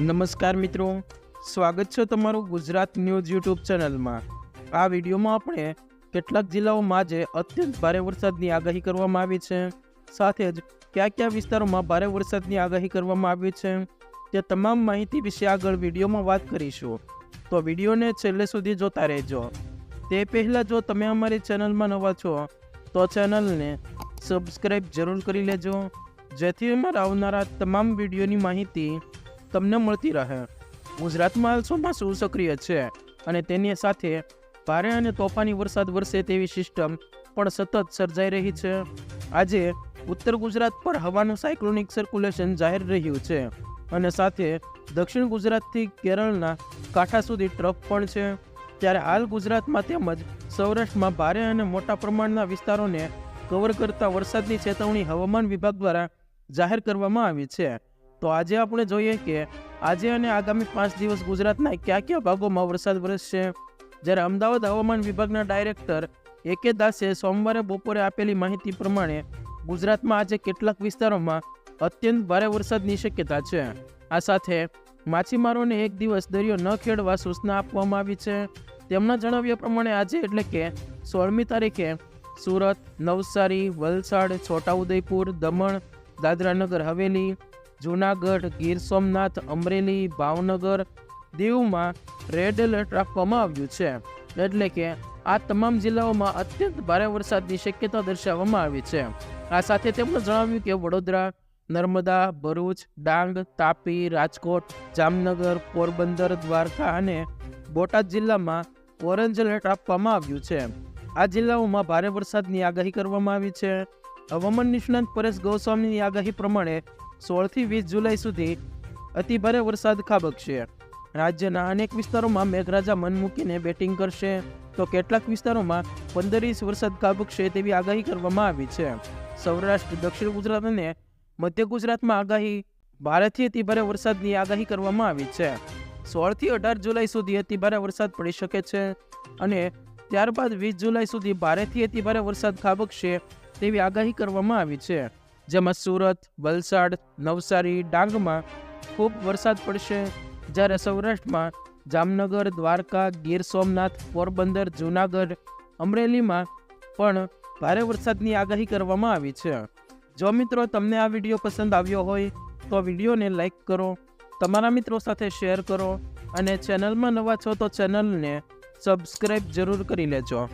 નમસ્કાર મિત્રો. સ્વાગત છે તમારું ગુજરાત ન્યૂઝ યુટ્યુબ ચેનલમાં. આ વિડીયોમાં આપણે કેટલાક જિલ્લાઓમાં આજે અત્યંત ભારે વરસાદની આગાહી કરવામાં આવી છે. સાથે જ કયા કયા વિસ્તારોમાં ભારે વરસાદની આગાહી કરવામાં આવી છે તે તમામ માહિતી વિશે આગળ વિડીયોમાં વાત કરીશું. તો વિડીયોને છેલ્લે સુધી જોતા રહેજો. તે પહેલાં જો તમે અમારી ચેનલમાં નવા છો, તો ચેનલને સબસ્ક્રાઈબ જરૂર કરી લેજો. જેથી અમારા આવનારા તમામ વિડીયોની માહિતી તમને મળતી રહે. ગુજરાતમાં હાલ ચોમાસું સક્રિય છે અને તેની સાથે ભારે અને તોફાની વરસાદ વરસે તેવી સિસ્ટમ પણ સતત સર્જાઈ રહી છે. આજે ઉત્તર ગુજરાત પર હવાનું સાયક્લોનિક સર્ક્યુલેશન જાહેર રહ્યું છે અને સાથે દક્ષિણ ગુજરાતથી કેરળના કાંઠા સુધી ટ્રફ પણ છે. ત્યારે હાલ ગુજરાતમાં તેમજ સૌરાષ્ટ્રમાં ભારે અને મોટા પ્રમાણના વિસ્તારોને કવર કરતા વરસાદની ચેતવણી હવામાન વિભાગ દ્વારા જાહેર કરવામાં આવી છે. તો આજે આપણે જોઈએ કે આજે અને આગામી પાંચ દિવસ ગુજરાતના કયા કયા ભાગોમાં વરસાદ વરસશે? જ્યારે અમદાવાદ હવામાન વિભાગના ડાયરેક્ટર એ કે દાસે સોમવારે બપોરે આપેલી માહિતી પ્રમાણે ગુજરાતમાં આજે કેટલાક વિસ્તારોમાં અત્યંત ભારે વરસાદની શક્યતા છે. આ સાથે માછીમારોને એક દિવસ દરિયો ન ખેડવા સૂચના આપવામાં આવી છે. તેમના જણાવ્યા પ્રમાણે આજે એટલે કે સોળમી તારીખે સુરત, નવસારી, વલસાડ, છોટાઉદેપુર, દમણ દાદરાનગર હવેલી જૂનાગઢ, ગીર સોમનાથ, અમરેલી, ભાવનગર દીવમાં રેડ એલર્ટ રાખવામાં આવ્યું છે. એટલે કે આ તમામ જિલ્લાઓમાં અત્યંત ભારે વરસાદની શક્યતા દર્શાવવામાં આવી છે. આ સાથે તેમણે જણાવ્યું કે વડોદરા, નર્મદા, ભરૂચ, ડાંગ, તાપી, રાજકોટ, જામનગર, પોરબંદર, દ્વારકા અને બોટાદ જિલ્લામાં ઓરેન્જ એલર્ટ આપવામાં આવ્યું છે. આ જિલ્લાઓમાં ભારે વરસાદની આગાહી કરવામાં આવી છે. હવામાન નિષ્ણાંત પરેશ ગોસ્વામીની આગાહી પ્રમાણે સોળથી વીસ જુલાઈ સુધી અતિભારે વરસાદ ખાબકશે. રાજ્યના અનેક વિસ્તારોમાં મેઘરાજા મન મૂકીને બેટિંગ કરશે. તો કેટલાક વિસ્તારોમાં પંદર ઇંચ વરસાદ ખાબકશે તેવી આગાહી કરવામાં આવી છે. સૌરાષ્ટ્ર, દક્ષિણ ગુજરાત અને મધ્ય ગુજરાતમાં આગાહી ભારેથી અતિભારે વરસાદની આગાહી કરવામાં આવી છે. સોળથી અઢાર જુલાઈ સુધી અતિભારે વરસાદ પડી શકે છે અને ત્યારબાદ વીસ જુલાઈ સુધી ભારેથી અતિભારે વરસાદ ખાબકશે તેવી આગાહી કરવામાં આવી છે. જેમાં સુરત, વલસાડ, નવસારી, ડાંગમાં ખૂબ વરસાદ પડશે. જ્યારે સૌરાષ્ટ્રમાં જામનગર, દ્વારકા, ગીર સોમનાથ, પોરબંદર, જૂનાગઢ, અમરેલીમાં પણ ભારે વરસાદની આગાહી કરવામાં આવી છે. જો મિત્રો તમને આ વીડિયો પસંદ આવ્યો હોય, તો વિડીયોને લાઇક કરો, તમારા મિત્રો સાથે શેર કરો અને ચેનલમાં નવા છો તો ચેનલને સબસ્ક્રાઈબ જરૂર કરી લેજો.